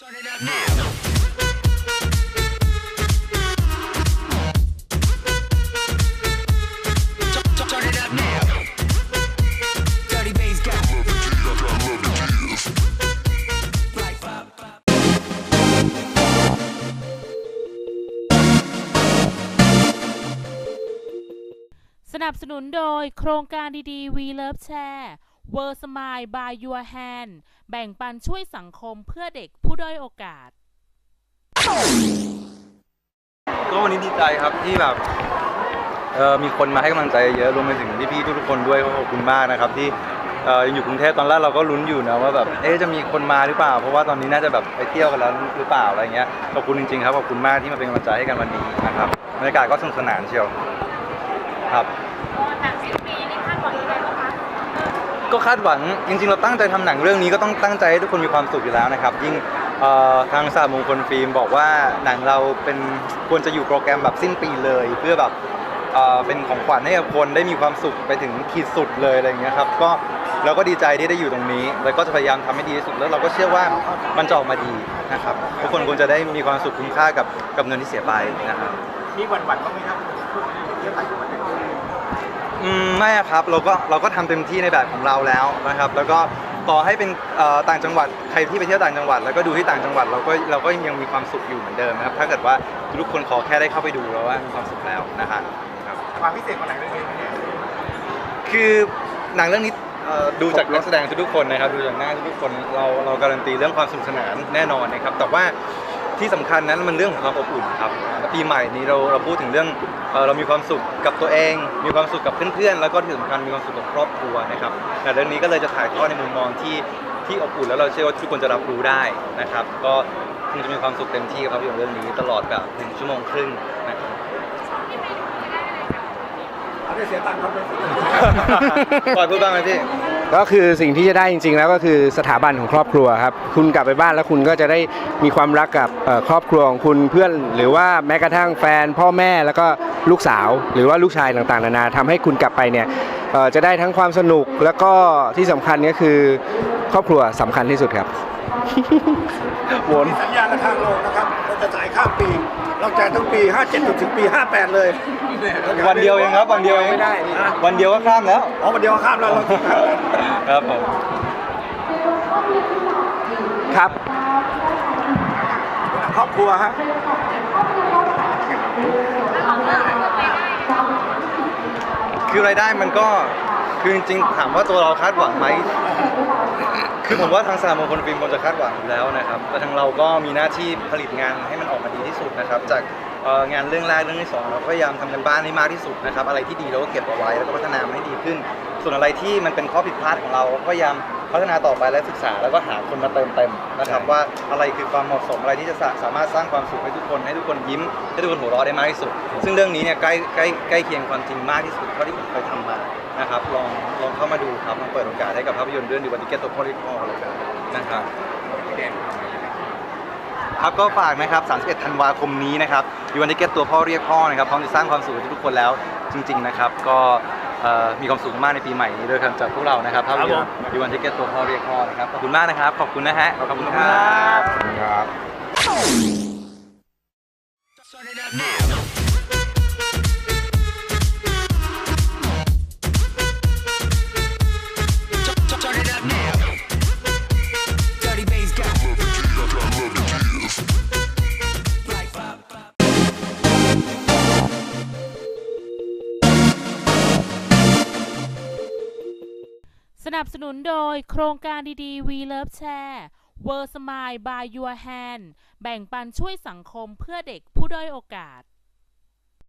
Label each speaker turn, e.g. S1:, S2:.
S1: สนับสนุนโดยโครงการดีๆ We Love Share World Smile by Your Hand แบ่งปันช่วยสังคมเพื่อเด็กผู้ด้อยโอกาส
S2: ก็วันนี้ดีใจครับที่แบบเอ่อมีคนมาให้กำลังใจเยอะรวมไปถึงพี่ๆทุกๆคนด้วยขอบคุณมากนะครับที่เอ่อยังอยู่กรุงเทพตอนแรกเราก็ลุ้นอยู่นะว่าแบบเอ๊ะจะมีคนมาหรือเปล่า เพราะว่าตอนนี้น่าจะแบบไปเที่ยวกันแล้วหรือเปล่าอะไรเงี้ยขอบคุณจริงๆครับขอบคุณมากที่มาเป็นกำลังใจให้กันวันนี้นะครับบรรยากาศก็สนุกสนานเชียวครับ
S1: หนังสิบปีนี่คาดหวังยังไงบ้างคะ
S2: ก็คาดหวังจริงๆ เราตั้งใจทำหนังเรื่องนี้ก็ต้องตั้งใจให้ทุกคนมีความสุขอยู่แล้วนะครับ ยิ่งทางสามมงคลฟิล์มบอกว่าหนังเราเป็นควรจะอยู่โปรแกรมแบบสิ้นปีเลย เพื่อแบบเป็นของขวัญให้กับคนได้มีความสุขไปถึงขีดสุดเลยอะไรอย่างเงี้ยครับก็เราก็ดีใจที่ได้อยู่ตรงนี้ แล้วก็จะพยายามทำให้ดีที่สุดแล้วเราก็เชื่อว่ามันจะออกมาดีนะครับทุกคนควรจะได้มีความสุขคุ้มค่ากับกับเงินที่เสียไปนะครับ
S3: มีหวั่นหวั่นๆบ้างไหมครับ
S2: ไม่อะครับเราก็เราก็ทำเต็มที่ในแบบของเราแล้วนะครับแล้วก็ต่อให้เป็นเอ่อต่างจังหวัดใครที่ไปเที่ยวต่างจังหวัด แล้วก็ดูที่ต่างจังหวัดเราก็เราก็ยังมีความสุขอยู่เหมือนเดิมนะครับถ้าเกิดว่าทุกคนขอแค่ได้เข้าไปดูแล้วว่ามีความสุขแล้วนะฮะครับ
S3: ความพิเศษของหนังเรื่องนี้เนี่ย
S2: คือหนังเรื่องนี้เอ่อดูจากนักแสดงทุกๆคนนะครับดูจากหน้าทุกๆคนเราเราการันตีเรื่องความสนุกสนานแน่นอนนะครับแต่ว่า ที่สำคัญนั้นมันเรื่องของความอบอุ่นครับปีใหม่นี้เราเราพูดถึงเรื่องเอ่อเรามีความสุขกับตัวเอง มีความสุขกับเพื่อนๆแล้วก็ที่สำคัญมีความสุขกับครอบครัวนะครับแต่เรื่องนี้ก็เลยจะถ่ายทอดในมุมมองที่ที่อบอุ่นแล้วเราเชื่อว่าทุกคนจะรับรู้ได้นะครับ ก็คงจะมีความสุขเต็มที่กับภาพยนตร์เรื่องนี้ตลอดแบบหนึ่งชั่วโมงครึ่งนะครับ
S3: เอาได้เสียตังค์ครับเลย
S2: ปล่อยพูดบ้างไหมพี่
S4: ก็คือสิ่งที่จะได้จริง ๆ แล้วก็คือสถาบันของครอบครัวครับ คุณกลับไปบ้านแล้วคุณก็จะได้มีความรักกับเอ่อครอบครัวของคุณเพื่อนหรือว่าแม้กระทั่งแฟน พ่อแม่แล้วก็ลูกสาว หรือว่าลูกชายต่างๆนานาทำให้คุณกลับไปเนี่ยเอ่อจะได้ทั้งความสนุกแล้วก็ที่สำคัญก็คือครอบครัวสำคัญที่สุดครับ
S2: วน
S3: สัญญากับทางโลกนะครับเรา จะจ่ายข้ามปี เราจ่ายทั้งปี 57จนถึงปี 58 เลย
S2: วันเดียวเองครับวันเดียวเอง
S4: ไม่ได้
S2: วันเดียวก็ข้ามแล้ว
S3: อ๋อวันเดียวข้ามแล้วเราคิดข้ามกัน
S2: ครับผม
S4: ครับ
S3: ครอบครัวฮะ
S2: คือรายได้มันก็คือจริงๆถามว่าตัวเราคาดหวังไหม คือผมว่าทางสามมงคลฟิล์มคงจะคาดหวังอยู่แล้วนะครับแต่ทางเราก็มีหน้าที่ผลิตงานให้มันออกมาดีที่สุดนะครับ จากเอ่องานเรื่องแรกเรื่องที่สองเราก็พยายามทำกันบ้านให้มากที่สุดนะครับ อะไรที่ดีเราก็เก็บเอาไว้แล้วก็พัฒนามันให้ดีขึ้น ส่วนอะไรที่มันเป็นข้อผิดพลาดของเราเราก็พยายามพัฒนาต่อไปและศึกษาแล้วก็หาคนมาเติมเต็มนะครับ ว่าอะไรคือความเหมาะสมอะไรที่จะสาสามารถสร้างความสุขให้ทุกคนให้ทุกคนยิ้ม ให้ทุกคนหัวเราะได้มากที่สุด ซึ่งเรื่องนี้เนี่ยใกล้ใกล้ใกล้เคียงความจริงมากที่สุดเท่าที่ผมเคยทำมานะครับลองล องเข้ามาดูครับลองเปิดโอกาสให้กับภาพยนตร์เรื่องดิวันติเกตตัวพ่อที่พ่อเลยกันนะครับครับก็ฝากนะครับ 31 ธันวาคมนี้นะครับดิวันติเกตตัวพ่อเรียกพ่อนะครับพร้อมจะสร้างความสุขให้ทุกคนแล้วจริง ๆนะครับ ก็เอ่อมีความสุขมากในปีใหม่นี้ด้วยครับจากพวกเรานะครับภาพยนตร์ดิวันติเกตตัวพ่อเรียกพ่อนะครับขอบคุณมากนะครับ ขอบคุณนะฮะขอบคุณครับ
S4: ครับ
S5: Start it up now.
S1: นับสนุนโดยโครงการดีๆ We Love Share World Smile by Your Hand แบ่งปันช่วยสังคมเพื่อเด็กผู้ด้อยโอกาส